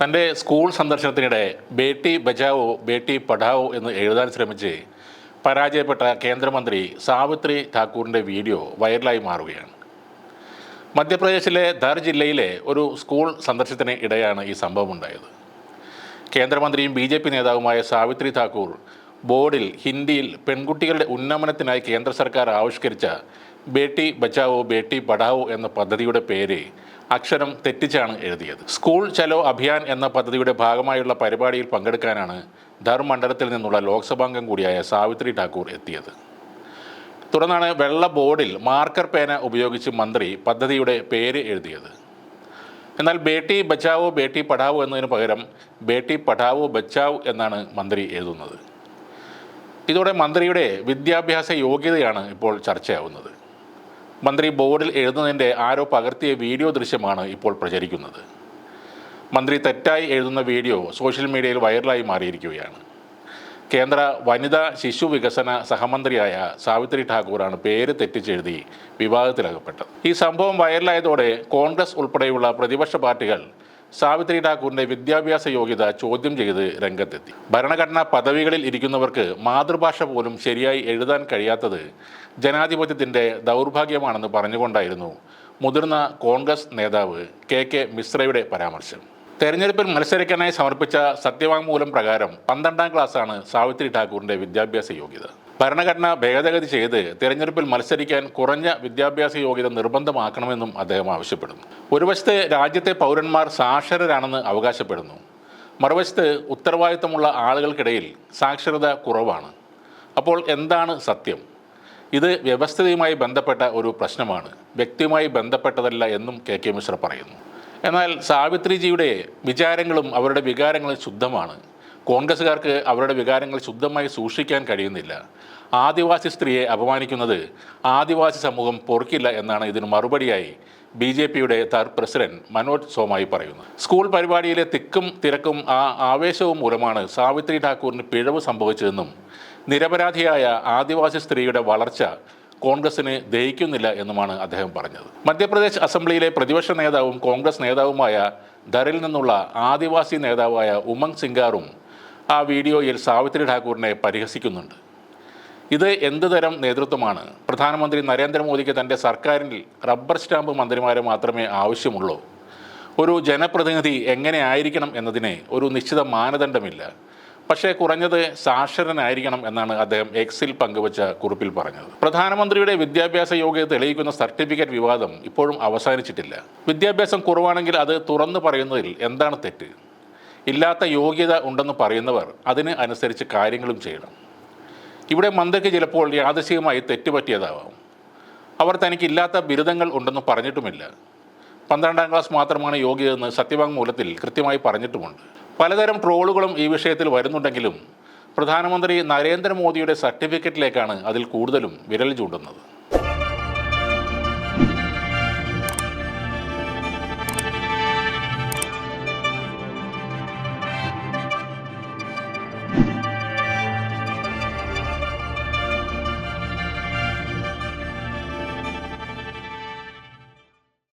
തന്റെ സ്കൂൾ സന്ദർശനത്തിനിടെ ബേട്ടി ബജാവോ ബേട്ടി പഠാവോ എന്ന് എഴുതാൻ ശ്രമിച്ച് പരാജയപ്പെട്ട കേന്ദ്രമന്ത്രി സാവിത്രി ഠാക്കൂറിന്റെ വീഡിയോ വൈറലായി മാറുകയാണ്. മധ്യപ്രദേശിലെ ധർ ജില്ലയിലെ ഒരു സ്കൂൾ സന്ദർശനത്തിന് ഇടെയാണ് ഈ സംഭവം ഉണ്ടായത്. കേന്ദ്രമന്ത്രിയും ബി ജെ പി നേതാവുമായ സാവിത്രി താക്കൂർ ബോർഡിൽ ഹിന്ദിയിൽ പെൺകുട്ടികളുടെ ഉന്നമനത്തിനായി കേന്ദ്ര സർക്കാർ ആവിഷ്കരിച്ച ബേട്ടി ബച്ചാവോ ബേട്ടി പഠാവോ എന്ന പദ്ധതിയുടെ പേര് അക്ഷരം തെറ്റിച്ചാണ് എഴുതിയത്. സ്കൂൾ ചലോ അഭിയാൻ എന്ന പദ്ധതിയുടെ ഭാഗമായുള്ള പരിപാടിയിൽ പങ്കെടുക്കാനാണ് ധർ മണ്ഡലത്തിൽ നിന്നുള്ള ലോക്സഭാംഗം കൂടിയായ സാവിത്രി ഠാക്കൂർ എത്തിയത്. തുടർന്നാണ് വെള്ള ബോർഡിൽ മാർക്കർ പേന ഉപയോഗിച്ച് മന്ത്രി പദ്ധതിയുടെ പേര് എഴുതിയത്. എന്നാൽ ബേട്ടി ബച്ചാവോ ബേട്ടി പഠാവോ എന്നതിന് പകരം ബേട്ടി പഠാവോ ബച്ചാവോ എന്നാണ് മന്ത്രി എഴുതുന്നത്. ഇതോടെ മന്ത്രിയുടെ വിദ്യാഭ്യാസ യോഗ്യതയാണ് ഇപ്പോൾ ചർച്ചയാവുന്നത്. മന്ത്രി ബോർഡിൽ എഴുതുന്നതിന്റെ ആരോ പകർത്തിയ വീഡിയോ ദൃശ്യമാണ് ഇപ്പോൾ പ്രചരിക്കുന്നത്. മന്ത്രി തെറ്റായി എഴുതുന്ന വീഡിയോ സോഷ്യൽ മീഡിയയിൽ വൈറലായി മാറിയിരിക്കുകയാണ്. കേന്ദ്ര വനിതാ ശിശു വികസന സഹമന്ത്രിയായ സാവിത്രി ഠാക്കൂറാണ് പേര് തെറ്റിച്ചെഴുതി വിവാദത്തിലകപ്പെട്ടത്. ഈ സംഭവം വൈറലായതോടെ കോൺഗ്രസ് ഉൾപ്പെടെയുള്ള പ്രതിപക്ഷ പാർട്ടികൾ സാവിത്രി ഠാക്കൂറിന്റെ വിദ്യാഭ്യാസ യോഗ്യത ചോദ്യം ചെയ്ത് രംഗത്തെത്തി. ഭരണഘടനാ പദവികളിൽ ഇരിക്കുന്നവർക്ക് മാതൃഭാഷ പോലും ശരിയായി എഴുതാൻ കഴിയാത്തത് ജനാധിപത്യത്തിന്റെ ദൗർഭാഗ്യമാണെന്ന് പറഞ്ഞുകൊണ്ടായിരുന്നു മുതിർന്ന കോൺഗ്രസ് നേതാവ് കെ കെ മിശ്രയുടെ പരാമർശം. തെരഞ്ഞെടുപ്പിൽ മത്സരിക്കാനായി സമർപ്പിച്ച സത്യവാങ്മൂലം പ്രകാരം പന്ത്രണ്ടാം ക്ലാസ്സാണ് സാവിത്രി ഠാക്കൂറിന്റെ വിദ്യാഭ്യാസ യോഗ്യത. ഭരണഘടന ഭേദഗതി ചെയ്ത് തെരഞ്ഞെടുപ്പിൽ മത്സരിക്കാൻ കുറഞ്ഞ വിദ്യാഭ്യാസ യോഗ്യത നിർബന്ധമാക്കണമെന്നും അദ്ദേഹം ആവശ്യപ്പെടുന്നു. ഒരു വശത്ത് രാജ്യത്തെ പൗരന്മാർ സാക്ഷരരാണെന്ന് അവകാശപ്പെടുന്നു. മറുവശത്ത് ഉത്തരവാദിത്തമുള്ള ആളുകൾക്കിടയിൽ സാക്ഷരത കുറവാണ്. അപ്പോൾ എന്താണ് സത്യം? ഇത് വ്യവസ്ഥിതിയുമായി ബന്ധപ്പെട്ട ഒരു പ്രശ്നമാണ്. വ്യക്തിയുമായി ബന്ധപ്പെട്ടതല്ല എന്നും കെ കെ മിശ്ര പറയുന്നു. എന്നാൽ സാവിത്രിജിയുടെ വിചാരങ്ങളും അവരുടെ വികാരങ്ങളും ശുദ്ധമാണ്. കോൺഗ്രസ്സുകാർക്ക് അവരുടെ വികാരങ്ങൾ ശുദ്ധമായി സൂക്ഷിക്കാൻ കഴിയുന്നില്ല. ആദിവാസി സ്ത്രീയെ അപമാനിക്കുന്നത് ആദിവാസി സമൂഹം പൊറുക്കില്ല എന്നാണ് ഇതിന് മറുപടിയായി ബി ജെ പിയുടെ തർ പ്രസിഡന്റ് മനോജ് സോമായി പറയുന്നു സ്കൂൾ പരിപാടിയിലെ തിക്കും തിരക്കും ആ ആവേശവും മൂലമാണ് സാവിത്രി ഠാക്കൂറിന് പിഴവ് സംഭവിച്ചതെന്നും നിരപരാധിയായ ആദിവാസി സ്ത്രീയുടെ വളർച്ച കോൺഗ്രസിന് ദഹിക്കുന്നില്ല എന്നുമാണ് അദ്ദേഹം പറഞ്ഞത്. മധ്യപ്രദേശ് അസംബ്ലിയിലെ പ്രതിപക്ഷ നേതാവും കോൺഗ്രസ് നേതാവുമായ ധറിൽ നിന്നുള്ള ആദിവാസി നേതാവായ ഉമങ് സിംഗാറും ആ വീഡിയോയിൽ സാവിത്രി ഠാക്കൂറിനെ പരിഹസിക്കുന്നുണ്ട്. ഇത് എന്ത് തരം നേതൃത്വമാണ്? പ്രധാനമന്ത്രി നരേന്ദ്രമോദിക്ക് തന്റെ സർക്കാരിൽ റബ്ബർ സ്റ്റാമ്പ് മന്ത്രിമാരെ മാത്രമേ ആവശ്യമുള്ളൂ. ഒരു ജനപ്രതിനിധി എങ്ങനെ ആയിരിക്കണം എന്നതിന് ഒരു നിശ്ചിത മാനദണ്ഡമില്ല. പക്ഷേ കുറഞ്ഞത് സാക്ഷരനായിരിക്കണം എന്നാണ് അദ്ദേഹം എക്സിൽ പങ്കുവച്ച കുറിപ്പിൽ പറഞ്ഞത്. പ്രധാനമന്ത്രിയുടെ വിദ്യാഭ്യാസ യോഗ്യത തെളിയിക്കുന്ന സർട്ടിഫിക്കറ്റ് വിവാദം ഇപ്പോഴും അവസാനിച്ചിട്ടില്ല. വിദ്യാഭ്യാസം കുറവാണെങ്കിൽ അത് തുറന്നു പറയുന്നതിൽ എന്താണ് തെറ്റ്? ഇല്ലാത്ത യോഗ്യത ഉണ്ടെന്ന് പറയുന്നവർ അതിന് അനുസരിച്ച് കാര്യങ്ങളും ചെയ്യണം. ഇവിടെ മന്ത്രിക്ക് ചിലപ്പോൾ യാദൃശികമായി തെറ്റുപറ്റിയതാവാം. അവർ തനിക്കില്ലാത്ത ബിരുദങ്ങൾ ഉണ്ടെന്ന് പറഞ്ഞിട്ടുമില്ല. പന്ത്രണ്ടാം ക്ലാസ് മാത്രമാണ് യോഗ്യതെന്ന് സത്യവാങ്മൂലത്തിൽ കൃത്യമായി പറഞ്ഞിട്ടുമുണ്ട്. പലതരം ട്രോളുകളും ഈ വിഷയത്തിൽ വരുന്നുണ്ടെങ്കിലും പ്രധാനമന്ത്രി നരേന്ദ്രമോദിയുടെ സർട്ടിഫിക്കറ്റിലേക്കാണ് അതിൽ കൂടുതലും വിരൽ ചൂണ്ടുന്നത്.